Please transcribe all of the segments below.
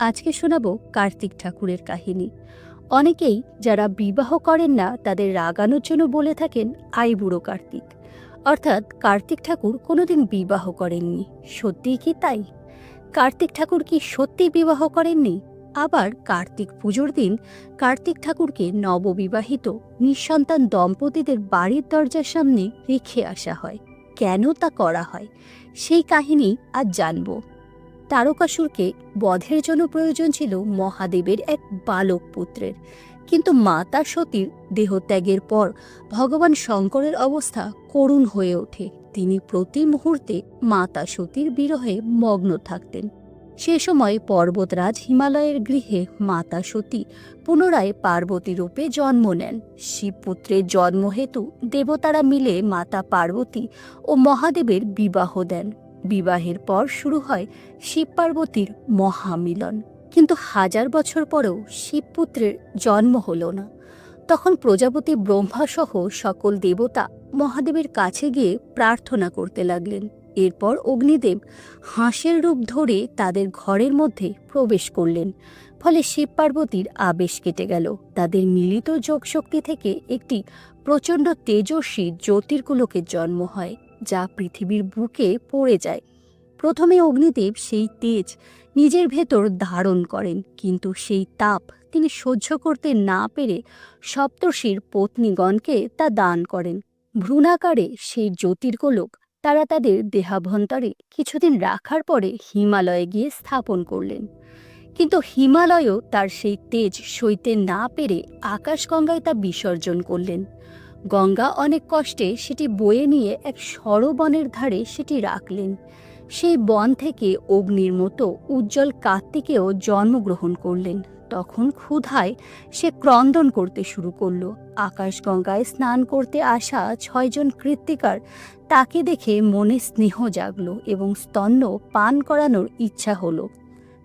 আজকে শোনাবো কার্তিক ঠাকুরের কাহিনী। অনেকেই যারা বিবাহ করেন না, তাদের রাগানোর জন্য বলে থাকেন আই বুড়ো কার্তিক। অর্থাৎ কার্তিক ঠাকুর কোনোদিন বিবাহ করেননি। সত্যিই কি তাই? কার্তিক ঠাকুর কি সত্যি বিবাহ করেননি? আবার কার্তিক পুজোর দিন কার্তিক ঠাকুরকে নববিবাহিত, নিঃসন্তান দম্পতিদের বাড়ির দরজার সামনে রেখে আসা হয়। কেন তা করা হয়? সেই কাহিনী আজ জানব। তারকাসুরকে বধের জন্য প্রয়োজন ছিল মহাদেবের এক বালক পুত্রের। কিন্তু মাতা সতীর দেহত্যাগের পর ভগবান শঙ্করের অবস্থা করুণ হয়ে ওঠে। তিনি প্রতি মুহূর্তে মাতা সতীর বিরহে মগ্ন থাকতেন। সে সময় পর্বতরাজ হিমালয়ের গৃহে মাতা সতী পুনরায় পার্বতী রূপে জন্ম নেন। শিবপুত্রের জন্মহেতু দেবতারা মিলে মাতা পার্বতী ও মহাদেবের বিবাহ দেন। বিবাহের পর শুরু হয় শিব পার্বতীর মহামিলন। কিন্তু হাজার বছর পরেও শিবপুত্রের জন্ম হল না। তখন প্রজাপতি ব্রহ্মাসহ সকল দেবতা মহাদেবের কাছে গিয়ে প্রার্থনা করতে লাগলেন। এরপর অগ্নিদেব হাঁসের রূপ ধরে তাদের ঘরের মধ্যে প্রবেশ করলেন। ফলে শিব পার্বতীর আবেশ কেটে গেল। তাদের মিলিত যোগশক্তি থেকে একটি প্রচণ্ড তেজস্বী জ্যোতির্কুলকের জন্ম হয়। যা পৃথিবীর বুকে পড়ে যায়। প্রথমে অগ্নিদেব সেই তেজ নিজের ভেতর ধারণ করেন, কিন্তু সেই তাপ তিনি সহ্য করতে না পেরে সপ্তর্ষির পত্নীগণকে তা দান করেন। ভ্রূণাকারে সেই জ্যোতির্গোলক তারা তাদের দেহাভ্যন্তরে কিছুদিন রাখার পরে হিমালয়ে গিয়ে স্থাপন করলেন। কিন্তু হিমালয়ও তার সেই তেজ সইতে না পেরে আকাশগঙ্গায় তা বিসর্জন করলেন। গঙ্গা অনেক কষ্টে সেটি বয়ে নিয়ে এক সরবনের ধারে সেটি রাখলেন। সেই বন থেকে অগ্নির মতো উজ্জ্বল কার্তিকেও জন্মগ্রহণ করলেন। তখন ক্ষুধায় সে ক্রন্দন করতে শুরু করল। আকাশগঙ্গায় স্নান করতে আসা ছয়জন কৃত্তিকার তাকে দেখে মনে স্নেহ জাগল এবং স্তন্য পান করানোর ইচ্ছা হলো।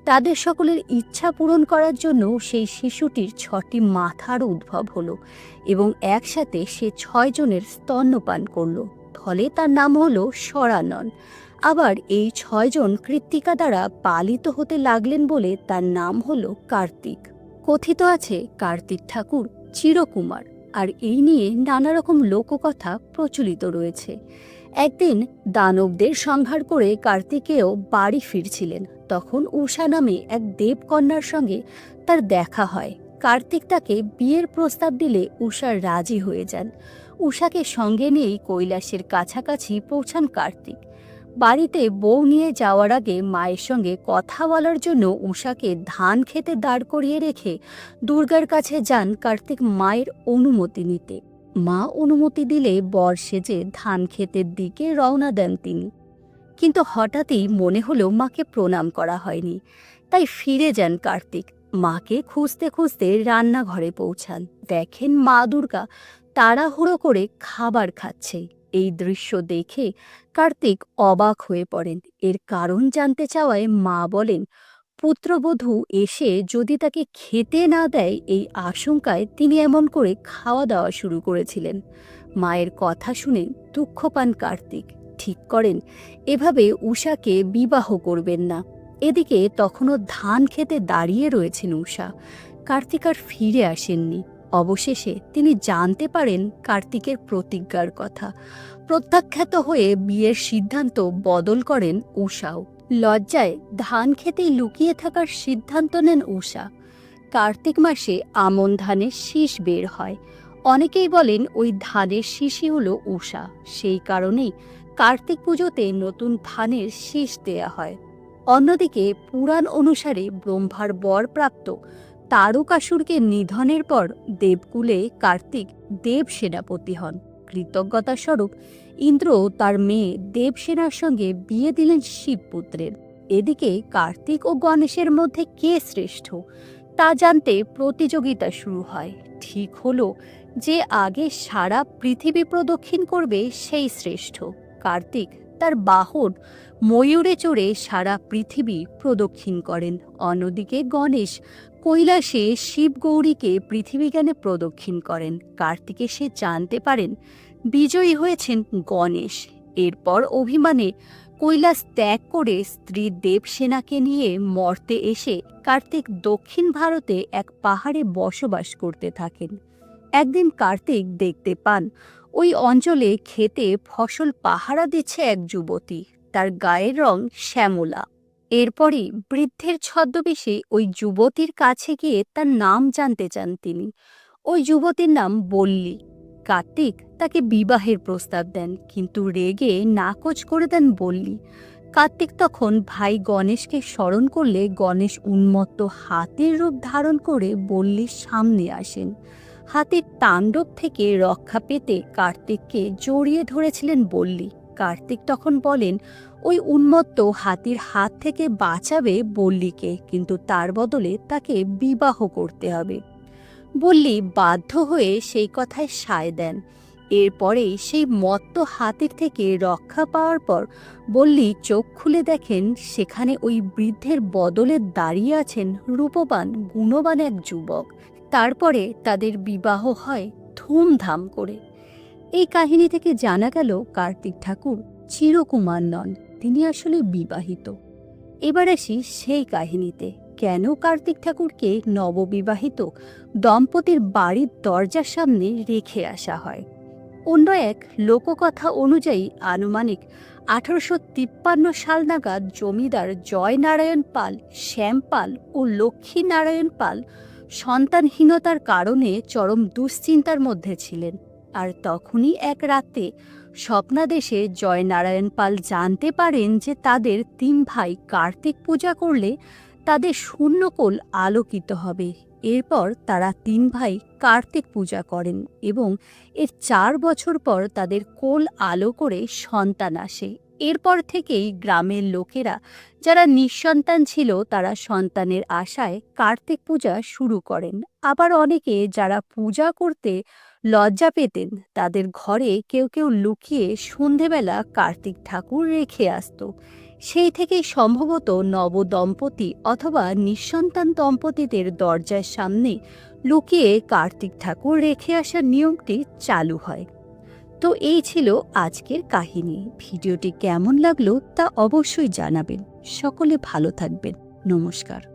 তাদের সকলের ইচ্ছা পূরণ করার জন্য সেই শিশুটির ছটি মাথার উদ্ভব হলো এবং একসাথে সে ছয়জনের স্তন্যপান করল। ফলে তার নাম হলো সরানন আবার এই ছয়জন কৃত্তিকা দ্বারা পালিত হতে লাগলেন বলে তার নাম হলো কার্তিক। কথিত আছে, কার্তিক ঠাকুর চিরকুমার। আর এই নিয়ে নানা রকম লোককথা প্রচলিত রয়েছে। একদিন দানবদের সংহার করে কার্তিকেয় বাড়ি ফিরছিলেন। তখন উষা নামে এক দেবকন্যার সঙ্গে তার দেখা হয়। কার্তিক তাকে বিয়ের প্রস্তাব দিলে উষা রাজি হয়ে যান। উষাকে সঙ্গে নিয়েই কৈলাসের কাছাকাছি পৌঁছান কার্তিক। বাড়িতে বউ নিয়ে যাওয়ার আগে মায়ের সঙ্গে কথা বলার জন্য উষাকে ধান খেতে দাঁড় করিয়ে রেখে দুর্গার কাছে যান কার্তিক মায়ের অনুমতি নিতে। মা অনুমতি দিলে বর সেজে ধান ক্ষেতের দিকে রওনা দেন তিনি। কিন্তু হঠাৎই মনে হলো মাকে প্রণাম করা হয়নি। তাই ফিরে যান কার্তিক। মাকে খুঁজতে খুঁজতে রান্নাঘরে পৌঁছান। দেখেন মা দুর্গা তাড়াহুড়ো করে খাবার খাচ্ছে। এই দৃশ্য দেখে কার্তিক অবাক হয়ে পড়েন। এর কারণ জানতে চাওয়ায় মা বলেন পুত্রবধূ এসে যদি তাকে খেতে না দেয় এই আশঙ্কায় তিনি এমন করে খাওয়া দাওয়া শুরু করেছিলেন। মায়ের কথা শুনে দুঃখ পান কার্তিক। ঠিক করেন, এভাবে উষাকে বিবাহ করবেন না। এদিকে তখনও ধান খেতে দাঁড়িয়ে রয়েছেন উষা কার্তিক আর ফিরে আসেননি। অবশেষে তিনি জানতে পারেন কার্তিকের প্রতিজ্ঞার কথা। প্রত্যাখ্যাত হয়ে বিয়ের সিদ্ধান্ত বদল করেন উষাও লজ্জায় ধান খেতেই লুকিয়ে থাকার সিদ্ধান্ত নেন উষা কার্তিক মাসে আমন ধানের শীষ বের হয়। অনেকেই বলেন ওই ধানের শীষই হলো উষা সেই কারণেই কার্তিক পুজোতে নতুন ধানের শীষ দেয়া হয়। অন্যদিকে পুরাণ অনুসারে ব্রহ্মার বর প্রাপ্ত তারকাসুরকে নিধনের পর দেবকুলে কার্তিক দেব সেনাপতি হন। কৃতজ্ঞতা স্বরূপ ইন্দ্র তার মেয়ে দেবসেনার সঙ্গে বিয়ে দিলেন শিবপুত্রের। এদিকে কার্তিক ও গণেশের মধ্যে কে শ্রেষ্ঠ তা জানতে প্রতিযোগিতা শুরু হয়। ঠিক হলো যে আগে সারা পৃথিবী প্রদক্ষিণ করবে সেই শ্রেষ্ঠ। কার্তিক তার বাহন ময়ূরে চড়ে সারা পৃথিবী প্রদক্ষিণ করেন। অন্যদিকে গণেশ কৈলাসে শিবগৌরীকে পৃথিবীজ্ঞানে প্রদক্ষিণ করেন। কার্তিকে সে জানতে পারেন, বিজয়ী হয়েছেন গণেশ। এরপর অভিমানে কৈলাস ত্যাগ করে স্ত্রী দেবসেনাকে নিয়ে মর্তে এসে কার্তিক দক্ষিণ ভারতে এক পাহাড়ে বসবাস করতে থাকেন। একদিন কার্তিক দেখতে পান, ওই অঞ্চলে খেতে ফসল পাহারা দিচ্ছে এক যুবতী। তার গায়ের রং শ্যামলা। এরপরই বৃদ্ধের ছদ্মবেশে ওই যুবতীর কাছে গিয়ে তার নাম জানতে চান তিনি। ওই যুবতীর নাম বল্লী। কার্তিক তাকে বিবাহের প্রস্তাব দেন, কিন্তু রেগে নাকচ করে দেন বল্লী। কার্তিক তখন ভাই গণেশকে স্মরণ করলে গণেশ উন্মত্ত হাতির রূপ ধারণ করে বল্লীর সামনে আসেন। হাতির তাণ্ডব থেকে রক্ষা পেতে কার্তিককে জড়িয়ে ধরেছিলেন বল্লী। কার্তিক তখন বলেন, ওই উন্মত্ত হাতির হাত থেকে বাঁচাবে বল্লীকে, কিন্তু তার বদলে তাকে বিবাহ করতে হবে। বল্লী বাধ্য হয়ে সেই কথায় সায় দেন। এরপরেই সেই মত্ত হাতির থেকে রক্ষা পাওয়ার পর বল্লী চোখ খুলে দেখেন সেখানে ওই বৃদ্ধের বদলে দাঁড়িয়ে আছেন রূপবান, গুণবান এক যুবক। তারপরে তাদের বিবাহ হয় ধুমধাম করে। এই কাহিনী থেকে জানা গেল কার্তিক ঠাকুর চিরকুমার নন, তিনি আসলে বিবাহিত। এবার আসি সেই কাহিনীতে। কেন কার্তিক ঠাকুরকে নববিবাহিত দম্পতির বাড়ির দরজার সামনে রেখে আসা হয়? অন্য এক লোককথা অনুযায়ী আনুমানিক আঠারোশো তিপ্পান্ন সাল নাগাদ জমিদার জয়নারায়ণ পাল, শ্যাম পাল ও লক্ষ্মী নারায়ণ পাল সন্তানহীনতার কারণে চরম দুশ্চিন্তার মধ্যে ছিলেন। আর তখনই এক রাতে স্বপ্নাদেশে জয়নারায়ণ পাল জানতে পারেন যে তাদের তিন ভাই কার্তিক পূজা করলে তাদের শূন্যকোল আলোকিত হবে। এরপর তারা তিন ভাই কার্তিক পূজা করেন এবং এর চার বছর পর তাদের কোল আলো করে সন্তান আসে। এরপর থেকেই গ্রামের লোকেরা যারা নিঃসন্তান ছিল তারা সন্তানের আশায় কার্তিক পূজা শুরু করেন। আবার অনেকে যারা পূজা করতে লজ্জা পেতেন। তাদের ঘরে কেউ কেউ লুকিয়ে সন্ধেবেলা কার্তিক ঠাকুর রেখে আসতো। সেই থেকেই সম্ভবত নবদম্পতি অথবা নিঃসন্তান দম্পতিদের দরজার সামনে লুকিয়ে কার্তিক ঠাকুর রেখে আসার নিয়মটি চালু হয়। তো এই ছিল আজকের কাহিনী। ভিডিওটি কেমন লাগল তা অবশ্যই জানাবেন। সকলে ভালো থাকবেন। নমস্কার।